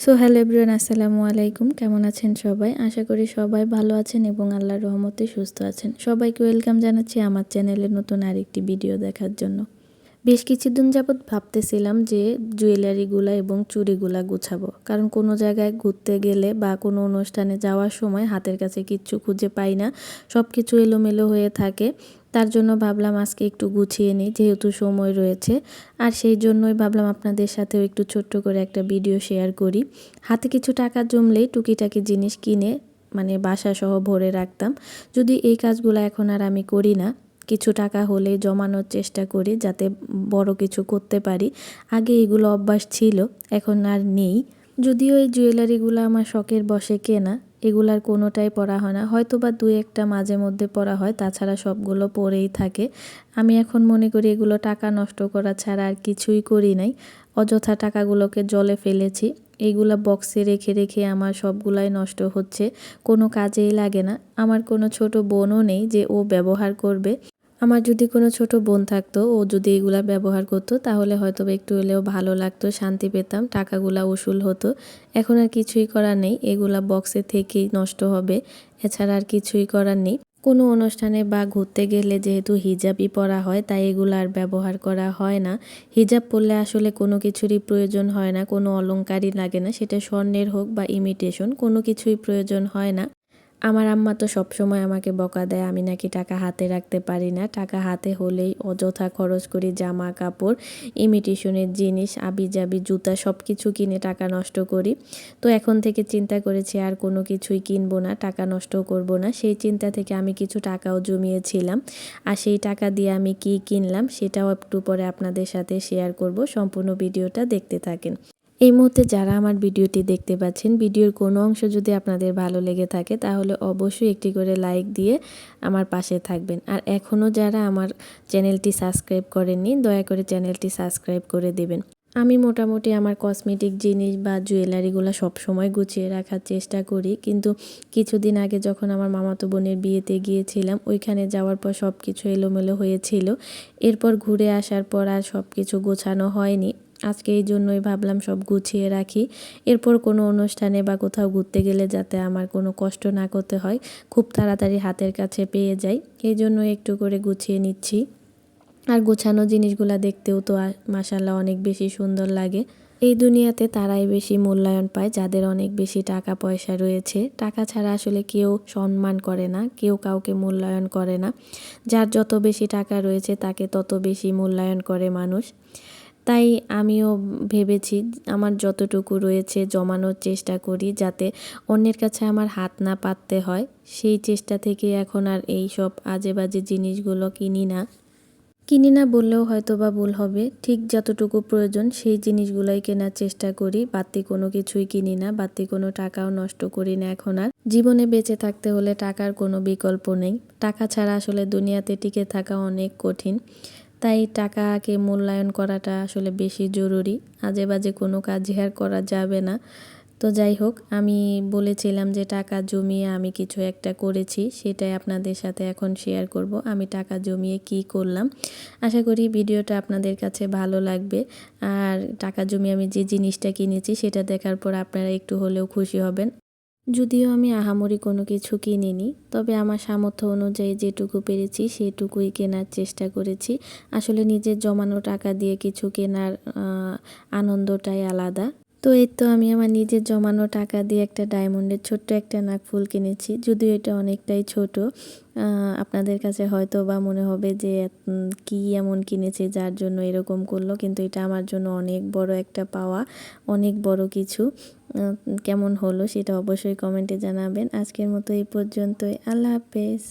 So hello everyone আসসালামু আলাইকুম কেমন আছেন সবাই? আশা করি সবাই ভালো আছেন এবং আল্লাহর রহমতে সুস্থ আছেন। সবাইকে ওয়েলকাম জানাচ্ছি আমার চ্যানেলে নতুন আরেকটি ভিডিও দেখার জন্য। বেশ কিছুদিন যাবৎ ভাবতেছিলাম যে জুয়েলারিগুলা এবং চুড়িগুলা গুছাবো। কারণ কোনো জায়গায় ঘুরতে গেলে বা কোনো অনুষ্ঠানে যাওয়ার সময় হাতের কাছে কিচ্ছু খুঁজে পাই না। সব কিছু এলোমেলো হয়ে থাকে। তার জন্য ভাবলাম আজকে একটু গুছিয়ে নিই, যেহেতু সময় রয়েছে। আর সেই জন্যই ভাবলাম আপনাদের সাথেও একটু ছোট্ট করে একটা ভিডিও শেয়ার করি। হাতে কিছু টাকা জমলেই টুকিটাকি জিনিস কিনে মানে বাসা সহ ভরে রাখতাম। যদি এই কাজগুলো এখন আর আমি করি না, কিছু টাকা হলে জমানোর চেষ্টা করি যাতে বড় কিছু করতে পারি। আগে এগুলো অভ্যাস ছিল, এখন আর নেই। যদিও এই জুয়েলারিগুলো আমার শখের বসে কেনা এগুলার কোনোটাই পড়া হয় না। হয়তো বা দু একটা মাঝে মধ্যে পড়া হয়, তাছাড়া সবগুলো পড়েই থাকে। আমি এখন মনে করি এগুলো টাকা নষ্ট করা ছাড়া আর কিছুই করি নাই। অযথা টাকাগুলোকে জলে ফেলেছি। এগুলো বক্সে রেখে রেখে আমার সবগুলাই নষ্ট হচ্ছে। কোনো কাজেই লাগে না। আমার কোনো ছোট বোনও নেই যে ও ব্যবহার করবে। আমার যদি কোনো ছোট বোন থাকতো, ও যদি এগুলা ব্যবহার করতো, তাহলে হয়তো একটু হলেও ভালো লাগতো, শান্তি পেতাম, টাকাগুলা উসুল হতো। এখন আর কিছুই করার নেই, এগুলা বক্সে থেকেই নষ্ট হবে, এছাড়া আর কিছুই করার নেই। কোনো অনুষ্ঠানে বা ঘুরতে গেলে যেহেতু হিজাবই পরা হয়, তাই এগুলো আর ব্যবহার করা হয় না। হিজাব পরলে আসলে কোনো কিছুরই প্রয়োজন হয় না, কোনো অলঙ্কারই লাগে না, সেটা স্বর্ণের হোক বা ইমিটেশন কোনো কিছুই প্রয়োজন হয় না। আমার আম্মা তো সবসময় আমাকে বকা দেয়, আমি নাকি টাকা হাতে রাখতে পারি না। টাকা হাতে হলেই অযথা খরচ করি জামা, কাপড় ইমিটেশনের জিনিস আবি জাবি জুতা সব কিছু কিনে টাকা নষ্ট করি। তো এখন থেকে চিন্তা করেছি আর কোনো কিছুই কিনবো না, টাকা নষ্ট করব না। সেই চিন্তা থেকে আমি কিছু টাকাও জমিয়েছিলাম আর সেই টাকা দিয়ে আমি কি কিনলাম সেটাও একটু পরে আপনাদের সাথে শেয়ার করব। সম্পূর্ণ ভিডিওটা দেখতে থাকেন। এই মুহূর্তে যারা আমার ভিডিওটি দেখতে পাচ্ছেন, ভিডিওর কোনো অংশ যদি আপনাদের ভালো লেগে থাকে, তাহলে অবশ্যই একটি করে লাইক দিয়ে আমার পাশে থাকবেন। আর এখনও যারা আমার চ্যানেলটি সাবস্ক্রাইব করেননি, দয়া করে চ্যানেলটি সাবস্ক্রাইব করে দেবেন। আমি মোটামুটি আমার কসমেটিক জিনিস বা জুয়েলারিগুলো সবসময় গুছিয়ে রাখার চেষ্টা করি। কিন্তু কিছুদিন আগে যখন আমার মামাতো বোনের বিয়েতে গিয়েছিলাম, ওইখানে যাওয়ার পর সব কিছু এলোমেলো হয়েছিল। এরপর ঘুরে আসার পর আর সব কিছু গোছানো হয়নি। আজকে এই জন্যই ভাবলাম সব গুছিয়ে রাখি। এরপর কোনো অনুষ্ঠানে বা কোথাও ঘুরতে গেলে যাতে আমার কোনো কষ্ট না করতে হয়, খুব তাড়াতাড়ি হাতের কাছে পেয়ে যাই। এই জন্য একটু করে গুছিয়ে নিচ্ছি। আর গোছানো জিনিসগুলো দেখতেও তো মাসাল্লাহ অনেক বেশি সুন্দর লাগে। এই দুনিয়াতে তারাই বেশি মূল্যায়ন পায়, যাদের অনেক বেশি টাকা পয়সা রয়েছে। টাকা ছাড়া আসলে কেউ সম্মান করে না, কেউ কাউকে মূল্যায়ন করে না। যার যত বেশি টাকা রয়েছে তাকে তত বেশি মূল্যায়ন করে মানুষ। তাই আমিও ভেবেছি আমার যতটুকু রয়েছে জমানোর চেষ্টা করি যাতে অন্যের কাছে আমার হাত না পাততে হয়। সেই চেষ্টা থেকে এখন আর এই সব আজে বাজে জিনিসগুলো কিনি না। কিনি না বললেও হয়তো বা ভুল হবে। ঠিক যতটুকু প্রয়োজন সেই জিনিসগুলোই কেনার চেষ্টা করি। বাড়তি কোনো কিছুই কিনি না। বাড়তি কোনো টাকাও নষ্ট করি না এখন আর। জীবনে বেঁচে থাকতে হলে টাকার কোনো বিকল্প নেই। টাকা ছাড়া আসলে দুনিয়াতে টিকে থাকা অনেক কঠিন। তাই টাকাকে মূল্যায়ন করাটা আসলে বেশি জরুরি। আজে বাজে কোনো কাজ আর করা যাবে না। তো যাই হোক, আমি বলেছিলাম যে টাকা জমিয়ে আমি কিছু একটা করেছি, সেটাই আপনাদের সাথে এখন শেয়ার করব, আমি টাকা জমিয়ে কি করলাম। আশা করি ভিডিওটা আপনাদের কাছে ভালো লাগবে। আর টাকা জমিয়ে আমি যে জিনিসটা কিনেছি, সেটা দেখার পর আপনারা একটু হলেও খুশি হবেন। যদিও আমি আহামরি কোনো কিছু কিনিনি, তবে আমার সামর্থ্য অনুযায়ী যেটুকু পেরেছি সেটুকুই কেনার চেষ্টা করেছি। আসলে নিজের জমানো টাকা দিয়ে কিছু কেনার আনন্দটাই আলাদা। তো এই তো আমি আমার নিজের জমানো টাকা দিয়ে একটা ডায়মন্ডের ছোট্ট একটা নাকফুল কিনেছি। যদিও এটা অনেকটাই ছোট আপনাদের কাছে হয়তো বা মনে হবে যে কি এমন কিনেছে, যার জন্য এরকম করল, কিন্তু এটা আমার জন্য অনেক বড় একটা পাওয়া, অনেক বড় কিছু কেমন হলো সেটা অবশ্যই কমেন্টে জানাবেন। আজকের মতো এই পর্যন্তই, আল্লাহ হাফেজ।